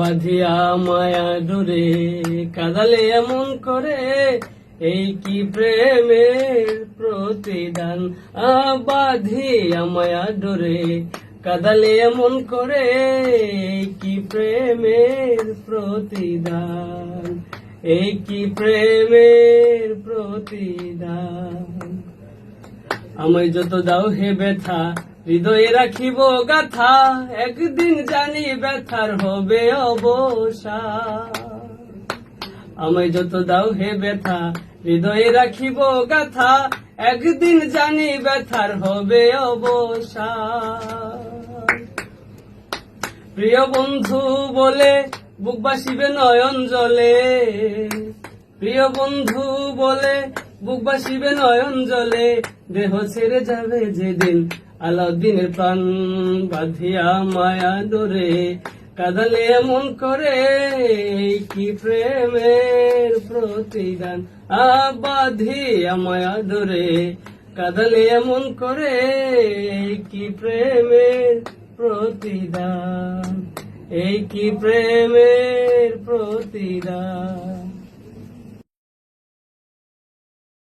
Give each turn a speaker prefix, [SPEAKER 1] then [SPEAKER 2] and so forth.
[SPEAKER 1] বাধিয়া মায়া ডোরে কাদালে এমন করে, এই কি প্রেমের প্রতিদান? বাধিয়া মায়া ডোরে কাদালে এমন করে, এই কি প্রেমের প্রতিদান? এই কি প্রেমের প্রতিদান? আমায় যত দাও হে ব্যথা হৃদয়ে রাখিব গাথা, একদিন জানি ব্যথার হবে অবসান আমায় যত দাও হে ব্যথা, হৃদয়ে রাখিব গাথা, একদিন জানি ব্যথার হবে অবসান প্রিয় বন্ধু বলে বুক বাসিবে নয়ন জলে। প্রিয় বন্ধু বলে বুক বাসিবে নয়ন জলে, দেহ ছেড়ে যাবে যেদিন। আলাউদ্দিনের প্রাণ বাঁধিয়া মায়া ডোরে, কাদালে এমন করে কি প্রেমের প্রতিদান? আ বাঁধিয়া মায়া ডোরে, কাদালে এমন করে কি প্রেমের প্রতিদান? এই কি প্রেমের প্রতিদান?